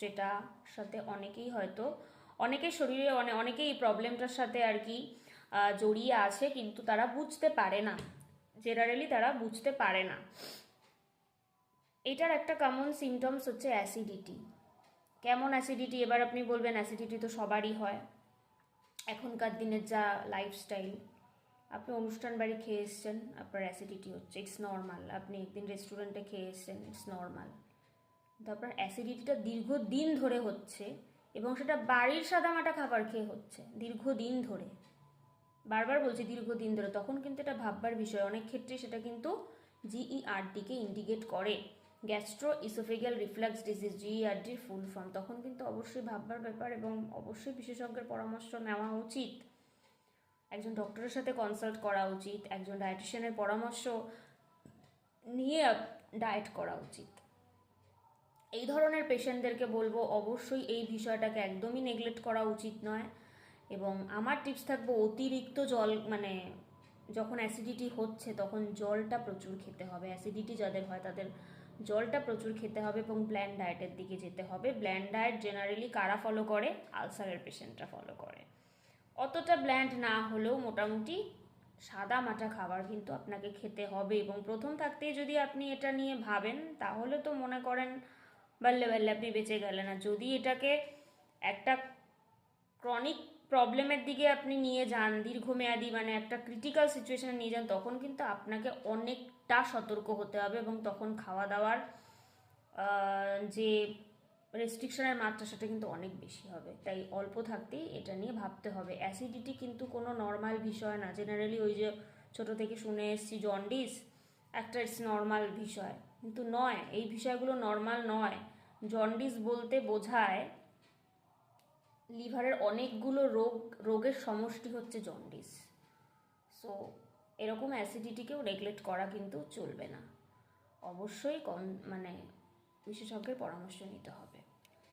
যেটা সাথে অনেকেই হয়তো, অনেকের শরীরে অনে, অনেকেই প্রবলেমটার সাথে আর কি জড়িয়ে আছে, কিন্তু তারা বুঝতে পারে না। জেনারেলি তারা বুঝতে পারে না। এটার একটা কমন সিমটমস হচ্ছে অ্যাসিডিটি কেমন অ্যাসিডিটি এবার আপনি বলবেন অ্যাসিডিটি তো সবারই হয়। এখনকার দিনের যা লাইফস্টাইল আপনি অনুষ্ঠান বাড়ি খেয়ে এসছেন, আপনার অ্যাসিডিটি হচ্ছে ইটস নর্মাল আপনি একদিন রেস্টুরেন্টে খেয়ে এসছেন ইটস নর্মাল কিন্তু আপনার অ্যাসিডিটিটা দীর্ঘদিন ধরে হচ্ছে এবং সেটা বাড়ির সাদামাটা খাবার খেয়ে হচ্ছে, দীর্ঘদিন ধরে। বারবার বলছি দীর্ঘদিন ধরে, তখন কিন্তু এটা ভাববার বিষয়। অনেক ক্ষেত্রে সেটা কিন্তু জিইআরটিকে ইন্ডিকেট করে। গ্যাস্ট্রো ইসোফেগিয়াল রিফ্লাক্স ডিজিজ জিইআরটির ফুল ফর্ম তখন কিন্তু অবশ্যই ভাববার ব্যাপার এবং অবশ্যই বিশেষজ্ঞের পরামর্শ নেওয়া উচিত। একজন ডক্টরের সাথে কনসাল্ট করা উচিত, একজন ডায়েটিশিয়ানের পরামর্শ নিয়ে ডায়েট করা উচিত। এই ধরনের পেশেন্টদেরকে বলব, অবশ্যই এই বিষয়টাকে একদমই নেগলেক্ট করা উচিত নয়। এবং আমার টিপস থাকব অতিরিক্ত জল মানে যখন অ্যাসিডিটি হচ্ছে তখন জলটা প্রচুর খেতে হবে। অ্যাসিডিটি যাদের হয় তাদের জলটা প্রচুর খেতে হবে এবং ব্ল্যান্ড ডায়েটের দিকে যেতে হবে। ব্ল্যান্ড ডায়েট জেনারেলি কারা ফলো করে? আলসারের পেশেন্টরা ফলো করে। অতটা ব্ল্যান্ড না হলেও মোটামুটি সাদা মাটা খাবার কিন্তু আপনাকে খেতে হবে। এবং প্রথম থাকতেই যদি আপনি এটা নিয়ে ভাবেন, তাহলে তো মনে করেন বাল্লে বাল্লে আপনি বেঁচে গেলেন। আর যদি এটাকে একটা ক্রনিক প্রবলেমের দিকে আপনি নিয়ে যান, দীর্ঘমেয়াদী মানে একটা ক্রিটিক্যাল সিচুয়েশনে নিয়ে যান, তখন কিন্তু আপনাকে অনেকটা সতর্ক হতে হবে এবং তখন খাওয়া দাওয়ার যে রেস্ট্রিকশনের মাত্রা সেটা কিন্তু অনেক বেশি হবে। তাই অল্প থাকতেই এটা নিয়ে ভাবতে হবে। অ্যাসিডিটি কিন্তু কোনো নর্মাল বিষয় না। জেনারেলি ওই যে ছোট থেকে শুনে এসছি জন্ডিস একটা ইটস নর্মাল বিষয়। কিন্তু নয়, এই বিষয়গুলো নর্মাল নয়। জন্ডিস বলতে বোঝায় লিভারের অনেকগুলো রোগ, রোগের সমষ্টি হচ্ছে জন্ডিস সো এরকম অ্যাসিডিটিকেও নেগলেক্ট করা কিন্তু চলবে না। অবশ্যই কন মানে বিশেষজ্ঞের পরামর্শ নিতে হবে।